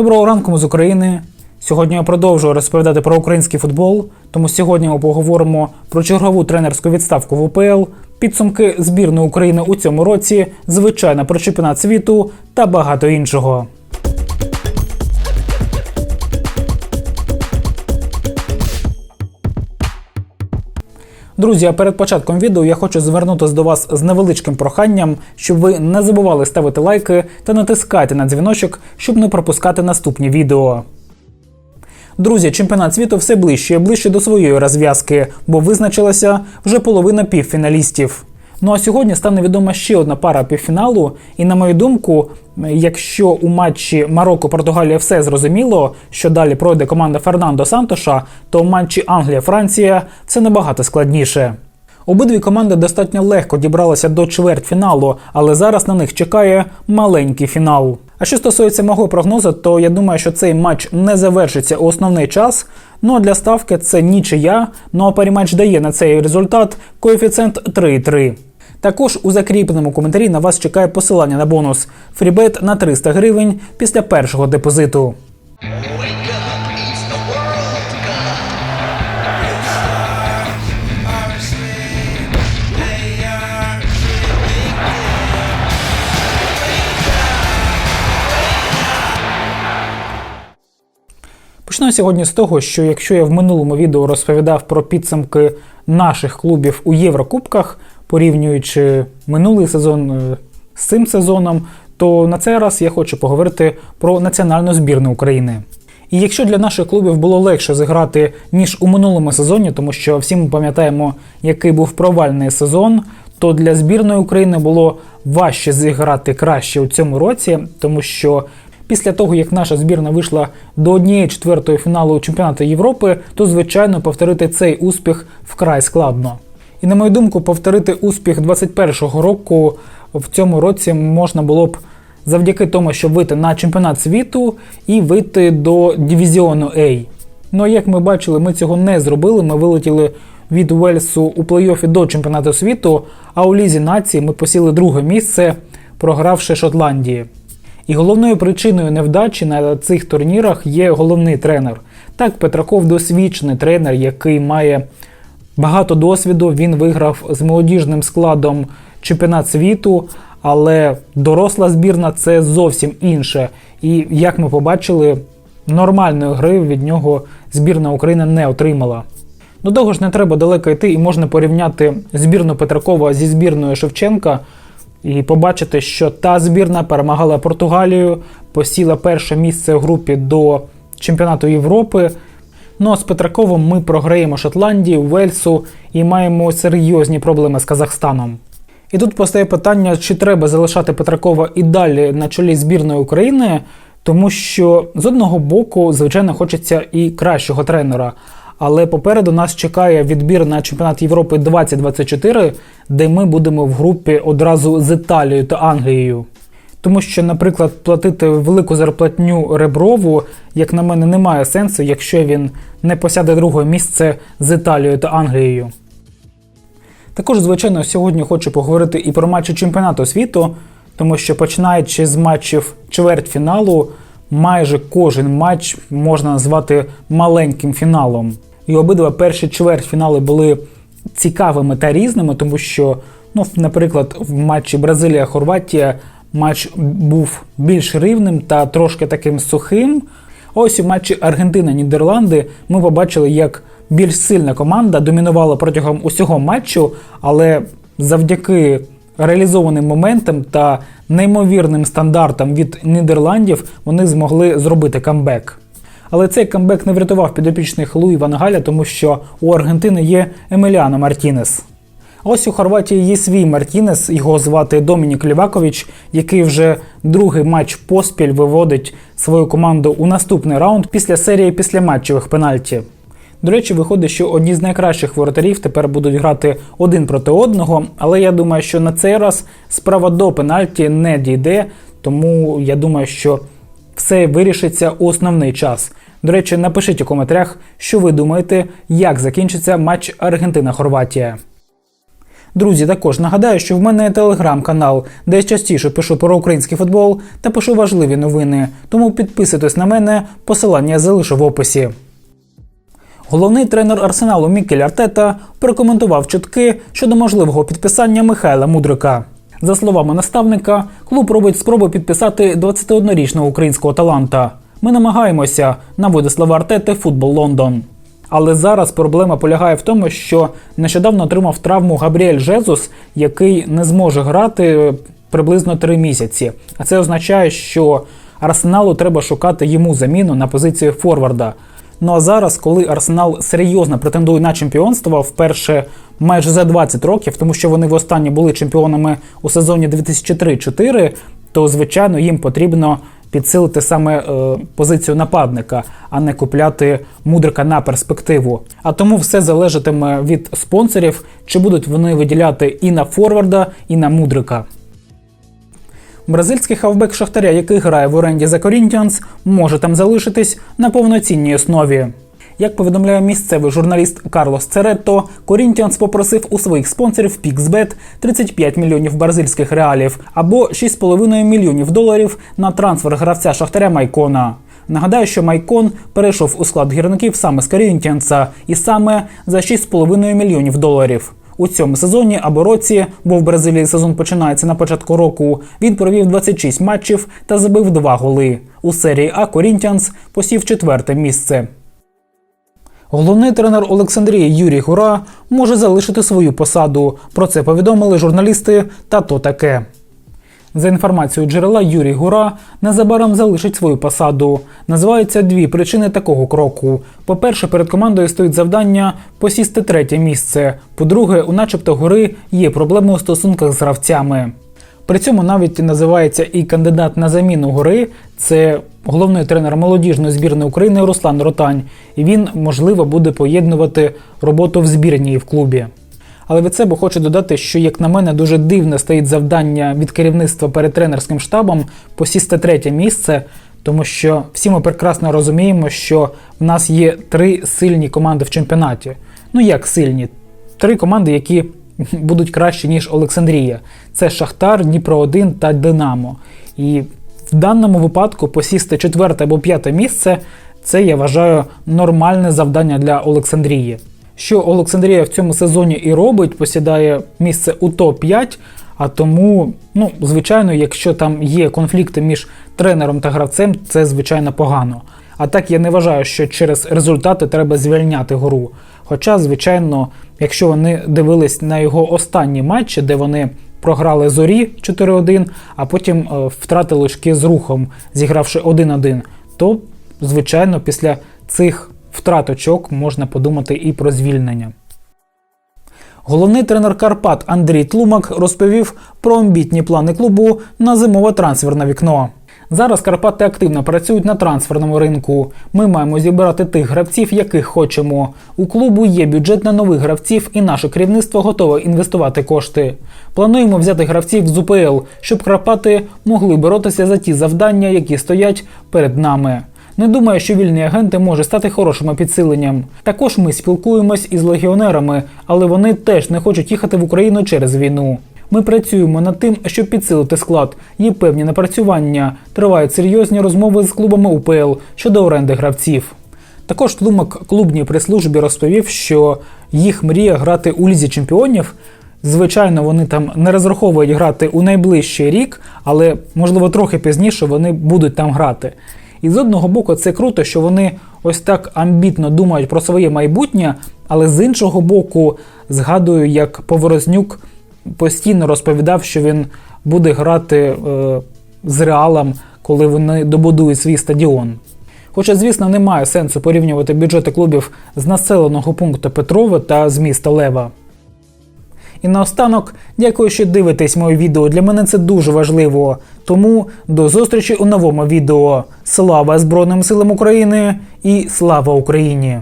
Доброго ранку ми з України. Сьогодні я продовжую розповідати про український футбол. Тому сьогодні ми поговоримо про чергову тренерську відставку в УПЛ, підсумки збірної України у цьому році, звичайно про чемпіонат світу та багато іншого. Друзі, а перед початком відео я хочу звернутися до вас з невеличким проханням, щоб ви не забували ставити лайки та натискати на дзвіночок, щоб не пропускати наступні відео. Друзі, чемпіонат світу все ближче і ближче до своєї розв'язки, бо визначилася вже половина півфіналістів. Ну а сьогодні стане відома ще одна пара півфіналу, і на мою думку, якщо у матчі Марокко-Португалія все зрозуміло, що далі пройде команда Фернандо Сантоша, то у матчі Англія-Франція це набагато складніше. Обидві команди достатньо легко дібралися до чвертьфіналу, але зараз на них чекає маленький фінал. А що стосується мого прогнозу, то я думаю, що цей матч не завершиться у основний час. Ну а для ставки це нічия. Ну а паріматч дає на цей результат коефіцієнт 3,3. Також у закріпленому коментарі на вас чекає посилання на бонус фрібет на 300 гривень після першого депозиту. Почну сьогодні з того, що якщо я в минулому відео розповідав про підсумки наших клубів у Єврокубках, порівнюючи минулий сезон е, з цим сезоном, то на цей раз я хочу поговорити про національну збірну України. І якщо для наших клубів було легше зіграти ніж у минулому сезоні, тому що всі ми пам'ятаємо, який був провальний сезон, то для збірної України було важче зіграти краще у цьому році, тому що після того, як наша збірна вийшла до однієї четвертої фіналу чемпіонату Європи, то звичайно повторити цей успіх вкрай складно. І на мою думку, повторити успіх 21-го року в цьому році можна було б завдяки тому, щоб вийти на чемпіонат світу і вийти до дивізіону A. Ну а як ми бачили, ми цього не зробили. Ми вилетіли від Уельсу у плей-офі до чемпіонату світу, а у Лізі нації ми посіли друге місце, програвши Шотландії. І головною причиною невдачі на цих турнірах є головний тренер. Так, Петраков досвідчений тренер, який має багато досвіду. Він виграв з молодіжним складом чемпіонат світу, але доросла збірна це зовсім інше. І як ми побачили, нормальної гри від нього збірна України не отримала. До того ж, не треба далеко йти, і можна порівняти збірну Петракова зі збірною Шевченка і побачити, що та збірна перемагала Португалію, посіла перше місце в групі до чемпіонату Європи. Ну а з Петраковим ми програємо Шотландії, Вельсу і маємо серйозні проблеми з Казахстаном. І тут постає питання, чи треба залишати Петракова і далі на чолі збірної України, тому що з одного боку, звичайно, хочеться і кращого тренера. Але попереду нас чекає відбір на чемпіонат Європи 2024, де ми будемо в групі одразу з Італією та Англією. Тому що, наприклад, платити велику зарплатню Реброву, як на мене, немає сенсу, якщо він не посяде друге місце з Італією та Англією. Також, звичайно, сьогодні хочу поговорити і про матчі чемпіонату світу, тому що починаючи з матчів чвертьфіналу, майже кожен матч можна назвати маленьким фіналом. І обидва перші чвертьфінали були цікавими та різними, тому що, ну, наприклад, в матчі Бразилія-Хорватія матч був більш рівним та трошки таким сухим. Ось у матчі Аргентина-Нідерланди ми побачили, як більш сильна команда домінувала протягом усього матчу, але завдяки реалізованим моментам та неймовірним стандартам від Нідерландів вони змогли зробити камбек. Але цей камбек не врятував підопічних Луї Ван Галя, тому що у Аргентини є Емеліано Мартінес. Ось у Хорватії є свій Мартінес, його звати Домінік Лівакович, який вже другий матч поспіль виводить свою команду у наступний раунд після серії післяматчевих пенальті. До речі, виходить, що одні з найкращих воротарів тепер будуть грати один проти одного, але я думаю, що на цей раз справа до пенальті не дійде, тому я думаю, що все вирішиться у основний час. До речі, напишіть у коментарях, що ви думаєте, як закінчиться матч Аргентина-Хорватія. Друзі, також нагадаю, що в мене є телеграм-канал, де я частіше пишу про український футбол та пишу важливі новини. Тому підписуйтесь на мене, посилання я залишу в описі. Головний тренер Арсеналу Мікель Артета прокоментував чутки щодо можливого підписання Михайла Мудрика. За словами наставника, клуб робить спроби підписати 21-річного українського таланта. Ми намагаємося, наводить слова Артети Футбол Лондон. Але зараз проблема полягає в тому, що нещодавно отримав травму Габріель Жезус, який не зможе грати приблизно три місяці. А це означає, що Арсеналу треба шукати йому заміну на позиції форварда. Ну а зараз, коли Арсенал серйозно претендує на чемпіонство, вперше майже за 20 років, тому що вони востаннє були чемпіонами у сезоні 2003-4, то звичайно їм потрібно підсилити саме е, позицію нападника, а не купляти мудрика на перспективу. А тому все залежатиме від спонсорів, чи будуть вони виділяти і на форварда, і на мудрика. Бразильський хавбек Шахтаря, який грає в оренді за Corinthians, може там залишитись на повноцінній основі. Як повідомляє місцевий журналіст Карлос Церетто, Corinthians попросив у своїх спонсорів PixBet 35 мільйонів бразильських реалів або 6,5 мільйонів доларів на трансфер гравця Шахтаря Майкона. Нагадаю, що Майкон перейшов у склад гірників саме з Corinthians і саме за 6,5 мільйонів доларів. У цьому сезоні або році, бо в Бразилії сезон починається на початку року, він провів 26 матчів та забив 2 голи. У серії А Corinthians посів четверте місце. Головний тренер Олександрії Юрій Гура може залишити свою посаду. Про це повідомили журналісти та то таке. За інформацією джерела Юрій Гура незабаром залишить свою посаду. Називаються дві причини такого кроку. По-перше, перед командою стоїть завдання посісти третє місце. По-друге, у начебто гори є проблеми у стосунках з гравцями. При цьому навіть називається і кандидат на заміну гори. Це головний тренер молодіжної збірної України Руслан Ротань. І він, можливо, буде поєднувати роботу в збірній і в клубі. Але від себе хочу додати, що, як на мене, дуже дивне стоїть завдання від керівництва перед тренерським штабом посісти третє місце, тому що всі ми прекрасно розуміємо, що в нас є три сильні команди в чемпіонаті. Ну як сильні? Три команди, які будуть кращі, ніж Олександрія. Це Шахтар, Дніпро 1 та Динамо. І в даному випадку посісти четверте або п'яте місце це я вважаю нормальне завдання для Олександрії. Що Олександрія в цьому сезоні і робить, посідає місце у топ-5. А тому, ну, звичайно, якщо там є конфлікти між тренером та гравцем, це звичайно погано. А так я не вважаю, що через результати треба звільняти гору. Хоча, звичайно, якщо вони дивились на його останні матчі, де вони програли зорі 4-1, а потім е, втратили очки з рухом, зігравши 1-1, то, звичайно, після цих втрат очок можна подумати і про звільнення. Головний тренер Карпат Андрій Тлумак розповів про амбітні плани клубу на зимове трансферне вікно. Зараз Карпати активно працюють на трансферному ринку. Ми маємо зібрати тих гравців, яких хочемо. У клубу є бюджет на нових гравців, і наше керівництво готове інвестувати кошти. Плануємо взяти гравців з УПЛ, щоб Карпати могли боротися за ті завдання, які стоять перед нами. Не думаю, що вільні агенти може стати хорошим підсиленням. Також ми спілкуємось із легіонерами, але вони теж не хочуть їхати в Україну через війну. Ми працюємо над тим, щоб підсилити склад. Є певні напрацювання. Тривають серйозні розмови з клубами УПЛ щодо оренди гравців. Також Тлумак клубній прес-службі розповів, що їх мрія грати у лізі чемпіонів. Звичайно, вони там не розраховують грати у найближчий рік, але можливо трохи пізніше вони будуть там грати. І з одного боку, це круто, що вони ось так амбітно думають про своє майбутнє, але з іншого боку, згадую, як Поворознюк постійно розповідав, що він буде грати е, з реалом, коли вони добудують свій стадіон. Хоча, звісно, немає сенсу порівнювати бюджети клубів з населеного пункту Петрове та з міста Лева. І наостанок, дякую, що дивитесь моє відео. Для мене це дуже важливо. Тому до зустрічі у новому відео. Слава Збройним силам України і слава Україні!